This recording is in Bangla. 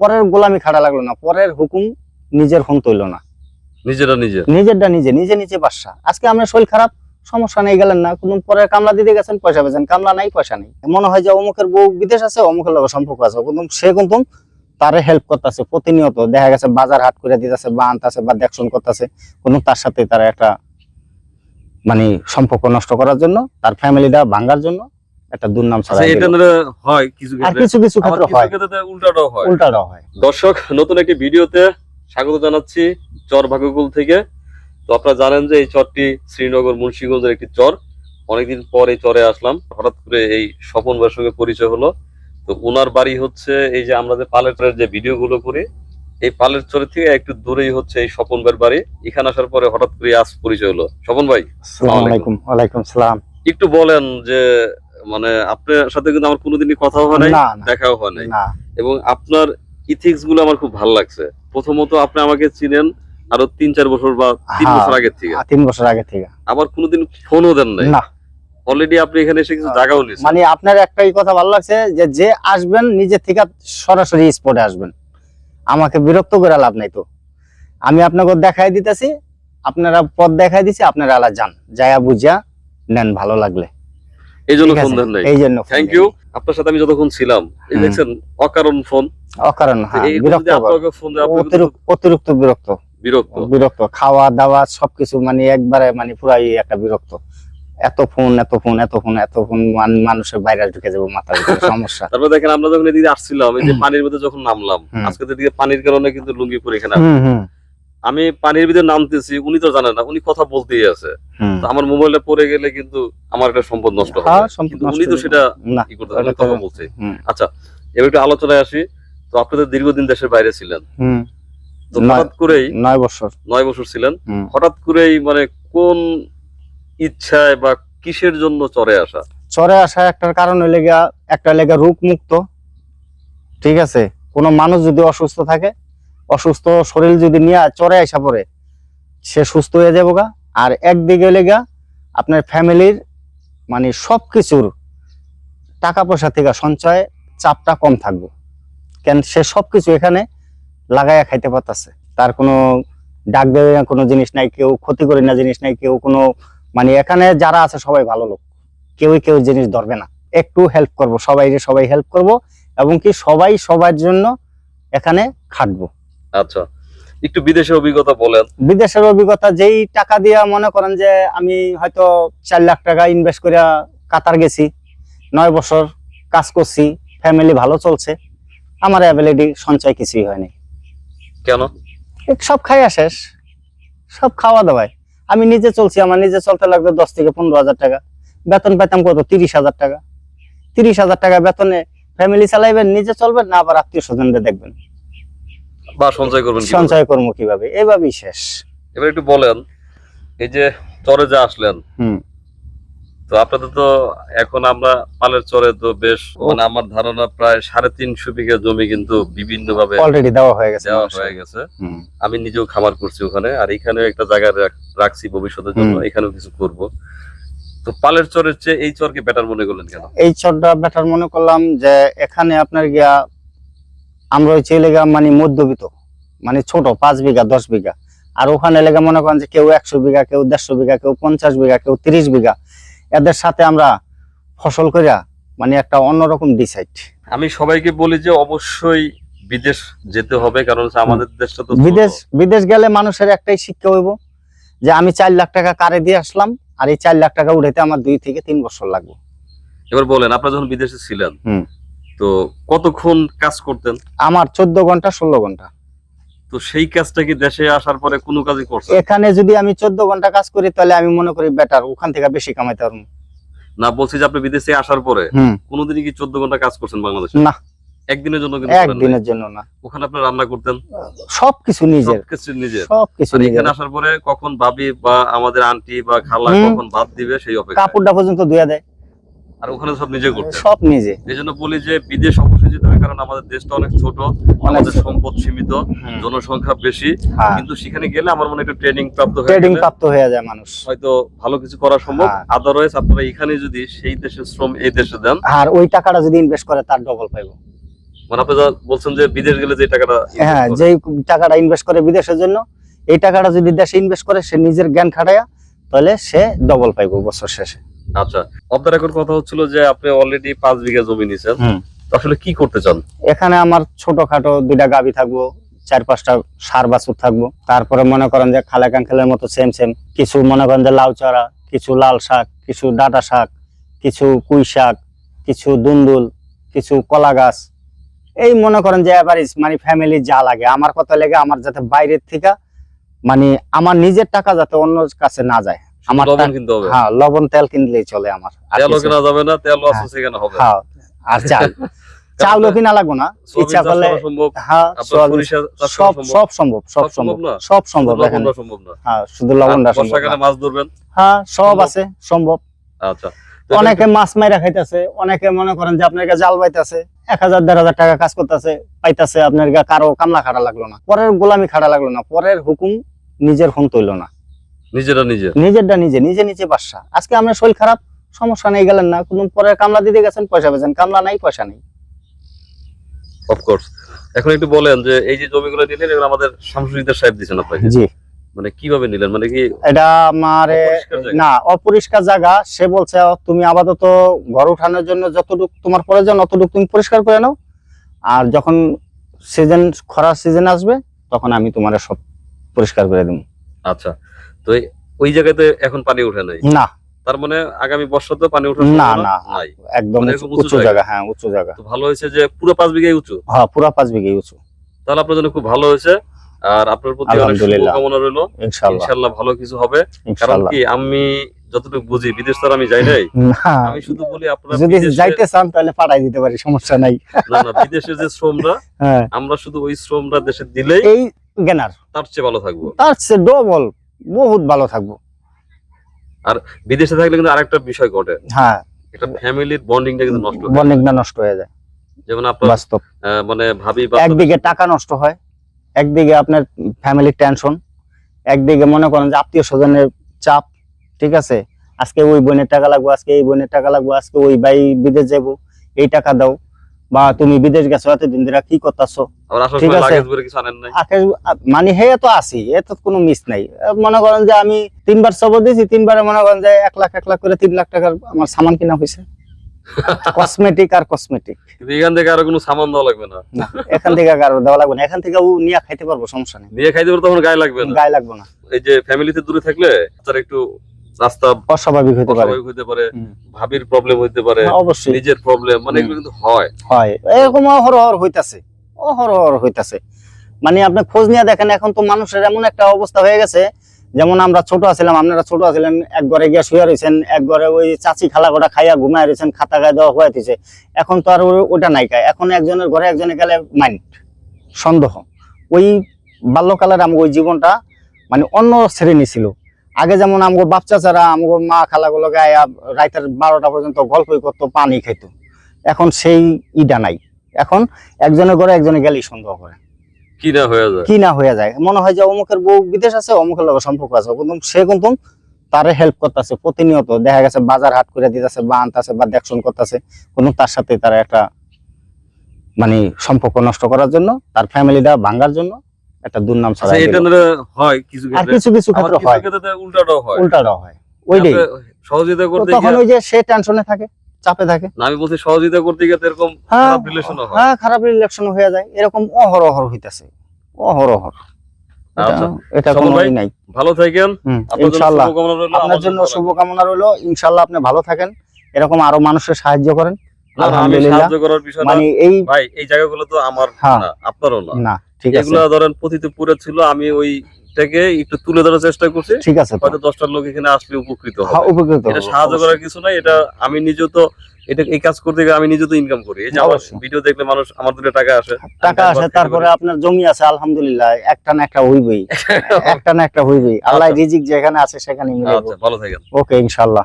পরের গোলামি খাড়া লাগল না পরের হুকুম নিজের ফোন তৈল না। নিজেরা নিজে নিজেরটা নিজে নিজে নিজে বাসা আজকে আমরা শরীর খারাপ সমস্যা নেই গেলেন না। কোনো পরের কামলা দিতে গেছেন পয়সা পেয়েছেন কামলা নাই পয়সা নেই। মনে হয় যে অমুকের বউ বিদেশ আছে অমুকের লোকের সম্পর্ক আছে। কিন্তু সে কিন্তু তারে হেল্প করতেছে প্রতিনিয়ত। দেখা গেছে বাজার হাট করে দিতেছে বা আনতেছে বা দেখশন করতেছে। কিন্তু তার সাথে তারা একটা মানে সম্পর্ক নষ্ট করার জন্য তার ফ্যামিলিটা ভাঙার জন্য একটা দুর্নাম আচ্ছা এটা হয় কিছু ক্ষেত্রে। কিছু কিছু আবার ক্ষেত্রে কিছু ক্ষেত্রে উল্টাটাও হয়। উল্টাটাও হয়। দর্শক নতুন একটি ভিডিওতে স্বাগত জানাচ্ছি চর ভাগ্যকুল থেকে। তো আপনারা জানেন যে এই চরটি শ্রীনগর মুন্সিগঞ্জের একটি চর। অনেকদিন পর এই চরে আসলাম। হঠাৎ করে এই স্বপন ভাইয়ের সঙ্গে পরিচয় হলো। তো ওনার বাড়ি হচ্ছে এই যে আমরা যে পালের চরের যে ভিডিও গুলো করি এই পালের চরের থেকে একটু দূরেই হচ্ছে এই স্বপন ভাইয়ের বাড়ি। এখানে আসার পরে হঠাৎ করে আজ পরিচয় হলো। স্বপন ভাই আসসালামু আলাইকুম। ওয়ালাইকুম সালাম। একটু বলেন যে মানে আপনার সাথে কিন্তু আমার কোনোদিনই কথাও হয় নাই দেখাও হয় নাই। এবং আপনার ইথিক্সগুলো আমার খুব ভালো লাগছে। প্রথমত আপনি আমাকে চিনেন আরও তিন চার বছর বা তিন হ্যাঁ। বছর আগের থেকে। তিন বছর আগে থেকে। আবার কোনোদিন ফোনও দেন নাই। না। অলরেডি আপনি এখানে এসে কিছু জায়গাও নিয়েছেন। মানে আপনার একটাই কথা ভালো লাগছে যে যে আসবেন নিজে থেকে সরাসরি স্পটে আসবেন। আমাকে বিরক্ত করে লাভ নাই তো। আমি আপনাকে দেখাই দিতেছি আপনারা পথ দেখাই দিছি আপনারা আলা যান। যায়া বুঝা নেন ভালো লাগলে। এই জন্য ফোন দেন নাই। এই জন্য থ্যাংক ইউ আপনার সাথে আমি যতক্ষণ ছিলাম এই দেখছেন অকারণ ফোন। অকারণ হ্যাঁ অতিরিক্ত বিরক্ত। বিরক্ত। বিরক্ত। খাওয়া দাওয়া সবকিছু মানে একবারে মানে পুরাই একটা বিরক্ত। এত ফোন এত ফোন এত ফোন এত ফোন মানুষের বাইরে ঢুকে যাব মাথার সমস্যা। তারপর দেখেন আমরা যখন এদিকে আসছিলাম এই যে পানির মধ্যে যখন নামলাম আজকে তো এদিকে পানির কারণে কিন্তু লুঙ্গি পরে এখানে হুম হুম। আমি পানির ভিতরে নামতেছি উনি তো জানেন না উনি কথা বলতেই আছে। আমার মোবাইলটা পড়ে গেলে কিন্তু আমার একটা সম্পদ নষ্ট হ্যাঁ, হবে উনি তো সেটা কি করতে কথা বলছে। আচ্ছা এবার একটু আলোচনায় আসি। তো আপনি তো দীর্ঘদিন দেশের বাইরে ছিলেন। তো হঠাৎ করেই নয় বছর। নয় বছর ছিলেন। হঠাৎ করেই মানে কোন ইচ্ছায় বা কিসের জন্য চরে আসা? চরে আসা একটার কারণ একটা লেগে রোগ মুক্ত ঠিক আছে? কোনো মানুষ যদি অসুস্থ থাকে অসুস্থ শরীর যদি নিয়ে চরে আসা পড়ে, সে সুস্থ হয়ে যাব গা। আর একদিকে গিয়া আপনার ফ্যামিলির মানে সব কিছুর টাকা পয়সা থেকে সঞ্চয় চাপটা কম থাকব। কেন সে সব কিছু এখানে লাগাইয়া খাইতে পারতাছে। তার কোনো ডাক দেবে না, কোনো জিনিস নাই, কেউ ক্ষতি করে না জিনিস নাই, কেউ কোনো মানে এখানে যারা আছে সবাই ভালো লোক। কেউই কেউ জিনিস ধরবে না। একটু হেল্প করব সবাই সবাই হেল্প করব, এবং কি সবাই সবার জন্য এখানে খাটবো। আচ্ছা একটু বিদেশের অভিজ্ঞতা বলেন। বিদেশের অভিজ্ঞতা যেই টাকা দিয়ে মনে করেন যে আমি হয়তো চার লাখ টাকা ইনভেস্ট করে কাতার গেছি নয় বছর কাজ করছি ফ্যামিলি ভালো চলছে আমার অ্যাবিলিটি সঞ্চয় কিছুই হয়নি। কেন? সব খাইয়া শেষ সব খাওয়া দাওয়ায়। আমি নিজে চলছি আমার নিজে চলতে লাগবে দশ থেকে পনেরো হাজার টাকা। বেতন পেতাম কত? তিরিশ হাজার টাকা। তিরিশ হাজার টাকা বেতনে ফ্যামিলি চালাইবেন নিজে চলবেন না আবার আত্মীয় স্বজনদের দেখবেন। বা সঞ্চয় করবেন সঞ্চয় কর্ম কীভাবে? এভাবেই শেষ। এবার একটু বলেন এই যে চরে যে আসলেন তো আপনাদের তো এখন আমরা পালের চরে তো বেশ মানে আমার ধারণা প্রায় সাড়ে তিনশো বিঘা জমি কিন্তু বিভিন্ন ভাবে অলরেডি দেওয়া হয়ে গেছে দেওয়া হয়ে গেছে। আমি নিজেও খামার করছি ওখানে আর এখানেও একটা জায়গা রাখছি ভবিষ্যতের জন্য এখানেও কিছু করব। তো পালের চরের চেয়ে এই চরকে বেটার মনে করলেন কেন? এই চরটা বেটার মনে করলাম যে এখানে আপনার গিয়া আমরা হচ্ছে লেগা মানে মধ্যবিত্ত মানে ছোট পাঁচ বিঘা দশ বিঘা। আর ওখানে এলাকা মনে করেন যে কেউ একশো বিঘা কেউ দেড়শো বিঘা কেউ পঞ্চাশ বিঘা কেউ তিরিশ বিঘা। এদের সাথে আমরা ফসল করিয়া মানে একটা অন্যরকম ডিসাইড। আমি সবাইকে বলি যে অবশ্যই বিদেশ যেতে হবে কারণ আমাদের দেশটা তো বিদেশ বিদেশ গেলে মানুষের একটাই শিক্ষা হইব যে আমি চার লাখ টাকা কারে দিয়ে আসলাম আর এই চার লাখ টাকা উঠাইতে আমার দুই থেকে তিন বছর লাগবে। এবার বলেন আপনারা যখন বিদেশে ছিলেন। তো কতক্ষণ কাজ করতেন? আমার চোদ্দ ঘণ্টা ষোলো ঘণ্টা। তো সেই কাজটা কি দেশে আসার পরে কোনো কাজই করছেন? এখানে যদি আমি চোদ্দ ঘণ্টা কাজ করি তাহলে আমি মনে করি বেটার ওখান থেকে বেশি কামাইতে পারব। না বলছি যে আপনি বিদেশে আসার পরে হুম। কোনোদিনই কি চোদ্দ ঘণ্টা কাজ করছেন বাংলাদেশে? না। একদিনের জন্য কিন্তু একদিনের জন্য না। ওখানে আপনি রান্না করতেন? সবকিছু নিজের। সবকিছু নিজে সবকিছু আর এখানে আসার পরে কখন ভাবি বা আমাদের আন্টি বা খালা কখন ভাত দিবে সেই অপেক্ষা কাপড়টা পর্যন্ত ধুয়ে দেয়। আর ওখানে সব নিজে করতেন সব নিজে। এই জন্য বলি যে বিদেশ অবশ্যই যেতে হবে কারণ আমাদের দেশটা অনেক ছোট আমাদের সম্পদ সীমিত জনসংখ্যা বেশি। হ্যাঁ। কিন্তু সেখানে গেলে আমার মনে হয় একটু ট্রেনিং প্রাপ্ত হয়ে ট্রেডিং প্রাপ্ত হয়ে যায় মানুষ। হয়তো ভালো কিছু করা সম্ভব। হ্যাঁ। আদারওয়াইজ আপনারা এখানে যদি সেই দেশের শ্রম এই দেশে দেন আর ওই টাকাটা যদি ইনভেস্ট করে তার ডবল পাইবো। মানে আপনি বলছেন যে বিদেশ গেলে যে টাকাটা হ্যাঁ। যেই টাকাটা ইনভেস্ট করে বিদেশের জন্য এই টাকাটা যদি দেশে ইনভেস্ট করে সে নিজের জ্ঞান খাটায়া তাহলে সে ডবল পাইবো বছর শেষে। আচ্ছা কথা হচ্ছিল যে আপনি অলরেডি পাঁচ বিঘা জমি নিছেন। আসলে কি করতে চান? এখানে আমার ছোটখাটো দুইটা গাবি থাকব চার পাঁচটা সার বাছুর থাকব। তারপরে মনে করেন যে খালা কাঙ্কেলের মতো সেম সেম কিছু মনে করেন যে লাউ চারা কিছু লাল শাক কিছু ডাটা শাক কিছু কুই শাক কিছু দুন্দুল কিছু কলা গাছ। এই মনে করেন যে এভারেজ মানে ফ্যামিলি যা লাগে। আমার কথা লেগে আমার যাতে বাইরের থেকে মানে আমার নিজের টাকা যাতে অন্য কাছে না যায়। আমার লবণ হবে। হ্যাঁ লবণ তেল কিনলেই চলে আমার আর তেলও কেনা যাবে না তেল আছে হ্যাঁ। সেখানে হবে। হ্যাঁ আর চাল। চাউলও কিনা লাগবো না ইচ্ছা করলে হ্যাঁ সব সম্ভব? সব সম্ভব সব সম্ভব সব না? হ্যাঁ শুধু লবণটা সম্ভব মাছ ধরবেন? হ্যাঁ সব আছে সম্ভব। আচ্ছা। অনেকে মাছ মাইরা খাইতেছে অনেকে মনে করেন যে আপনার জাল পাইতেছে এক হাজার দেড় হাজার টাকা কাজ করতেছে পাইতেছে আপনার কারও কামলা খাটা লাগল না পরের গোলামি খাটা লাগল না পরের হুকুম নিজের হুম তৈল না। নিজেরা নিজে? নিজেরটা নিজে নিজে নিজে বাসা আজকে আপনার শরীর খারাপ সমস্যা নেই গেলেন না। কোনো পরের কামলা দিতে গেছেন পয়সা পেয়েছেন। কামলা নাই পয়সা নেই। অফকোর্স এখন একটু বলেন যে এই যে জমিগুলো নিলেন এগুলো আমাদের সাহেব দিয়েছেন আপনাকে? জি। মানে কীভাবে নিলেন? মানে কি এটা আমার? না অপরিষ্কার জায়গা। সে বলছে তুমি আপাতত ঘর উঠানোর জন্য যতটুকু তোমার প্রয়োজন অতটুকু তুমি পরিষ্কার করে নাও। আর যখন সিজন খরার সিজন আসবে তখন আমি তোমার সব পরিষ্কার করে দেবো। আচ্ছা। তো ওই জায়গাতে এখন পানি উঠে নাই? না। তার মানে আগামী বর্ষাতে পানি ওঠার না, না। একদম মানে উঁচু জায়গা হ্যাঁ উঁচু জায়গা। তো ভালো হয়েছে যে পুরো পাঁচ বিঘাই উঁচু? হ্যাঁ পুরা পাঁচ বিঘে উঁচু। তাহলে আপনার জন্য খুব ভালো হয়েছে। আর আপনার প্রতি অনেক শুভকামনা রইল। ইনশাল্লাহ ইনশাল্লাহ ভালো কিছু হবে। কারণ কি আমি যতটুকু বুঝি বিদেশ তো আমি যাই নাই। আমি শুধু বলি আপনারা যদি যাইতে চান তাহলে পাঠাই দিতে পারি সমস্যা নাই। না না বিদেশের যে শ্রমটা হ্যাঁ। আমরা শুধু ওই শ্রমটা দেশে দিলেই এই তার চেয়ে ভালো থাকব। তার চেয়ে ডবল বহুত ভালো থাকব। আর বিদেশে থাকলে কিন্তু আরেকটা বিষয় ঘটে। হ্যাঁ। একটা ফ্যামিলির বন্ডিংটা কিন্তু নষ্ট বন্ডিংটা নষ্ট হয়ে যায়। যেমন আপনার বাস্তব। মানে ভাবি বা একদিকে টাকা নষ্ট হয় একদিকে আপনার ফ্যামিলির টেনশন একদিকে মনে করেন যে আত্মীয় স্বজনের চাপ ঠিক আছে? আজকে ওই বোনের টাকা লাগবে আজকে এই বোনের টাকা লাগবো আজকে ওই ভাই বিদেশ যাব এই টাকা দাও। বা তুমি বিদেশ গেছো এতদিন ধরে কি করতেছো? ঠিক আছে। মানে হে তো আছি এ তো কোনো মিস নাই। মনে করেন যে আমি তিনবার সবর দিয়েছি তিনবারে মনে করেন যে এক লাখ এক লাখ করে তিন লাখ টাকার আমার সামান কিনা হয়েছে। কসমেটিক আর কসমেটিক এখান থেকে আর কোনো সামান দেওয়া লাগবে না। এখান থেকে আর দেওয়া লাগবে না। এখান থেকে ও নিয়ে খাইতে পারব সমস্যা নেই। নিয়ে খাইতে পারে তখন গায়ে লাগবে না। গায়ে লাগবে না। এই যে ফ্যামিলিতে দূরে থাকলে তার একটু রাস্তা অস্বাভাবিক হতে পারে। হতে পারে ভাবির প্রবলেম হতে পারে হ্যাঁ, অবশ্যই। নিজের প্রবলেম মানে এগুলো কিন্তু হয়। হয়। এরকম অহরহর হইতাছে। অহরহর হইতাছে। মানে আপনি খোঁজ নিয়ে দেখেন এখন তো মানুষের এমন একটা অবস্থা হয়ে গেছে যেমন আমরা ছোট আছিলাম আপনারা ছোট আছিলেন এক ঘরে গিয়া শুয়ে রয়েছেন এক ঘরে ওই চাচি খালা গোটা খাইয়া ঘুমায় রয়েছেন খাতা গায়ে দেওয়া হয়ে দিছে এখন তো আর ওটা নাই খায়। এখন একজনের ঘরে একজনে গেলে মাইন্ড সন্দেহ। ওই বাল্যকালের আমার ওই জীবনটা মানে অন্য শ্রেণি ছিল। আগে যেমন আমগো বাচ্চা ছাড়া আমগো মা খালাগুলো গায়ে রাতের বারোটা পর্যন্ত গল্পই করতো পানি খাইতো। এখন সেই ইডা নাই। এখন একজনের ঘরে একজনে গেলেই সন্দেহ করে। কি না হয়ে যায়? কি না হয়ে যায়? মনে হয় যে অমুকের বউ বিদেশ আছে অমুকের লগে সম্পর্ক আছে। কিন্তু সে কিন্তু তারে হেল্প করতেছে প্রতিনিয়ত। দেখা গেছে বাজার হাট করে দিতেছে বা আনতেছে বা দেখশন করতেছে। কিন্তু তার সাথে তারা একটা মানে সম্পর্ক নষ্ট করার জন্য তার ফ্যামিলিটা ভাঙার জন্য একটা দুর্নাম আচ্ছা এটা। হয় কিছু আর কিছু কিছু ক্ষেত্রে হয়। উল্টাটাও হয়। উল্টাটাও হয়। ওইটাই সহযোগিতা করতে তখন ওই যে সে টেনশনে থাকে চাপে থাকে। না, আমি বলছি সহযোগিতা করতে গিয়ে এরকম হ্যাঁ খারাপ রিলেশনও হয়। হ্যাঁ খারাপ রিলেকশন হয়ে যায়। এরকম অহরহর হইতাছে। অহরহর এটা- আচ্ছা। কোনো নাই। ভালো থাকেন। আপনার জন্য শুভকামনা রইল ইনশাল্লাহ আপনি ভালো থাকেন। এরকম আরও মানুষের সাহায্য করেন। আলহামদুলিল্লাহ। সাহায্য করার বিষয় না মানে এই ভাই এই জায়গাগুলো তো আমার। না আপনারও না। না ঠিক আছে। এগুলো ধরেন পতিতপুরে ছিল আমি ওইটাকে একটু তুলে ধরার চেষ্টা করছি। ঠিক আছে হয়তো দশটার লোক এখানে আসলে উপকৃত হবে। উপকৃত এটা সাহায্য করার কিছু নাই এটা আমি নিজেও তো এটা এই কাজ করতে গিয়ে আমি নিজে তো ইনকাম করি। এই যে আমার ভিডিও দেখলে মানুষ আমার টাকা আসে টাকা আসে তারপরে আপনার জমি আছে আলহামদুলিল্লাহ একটা না একটা হইবেই। একটা না একটা হইবেই। আল্লাহ আচ্ছা। রিজিক যেখানে আছে সেখানে আচ্ছা ভালো থাকেন। ওকে ইনশাল্লাহ।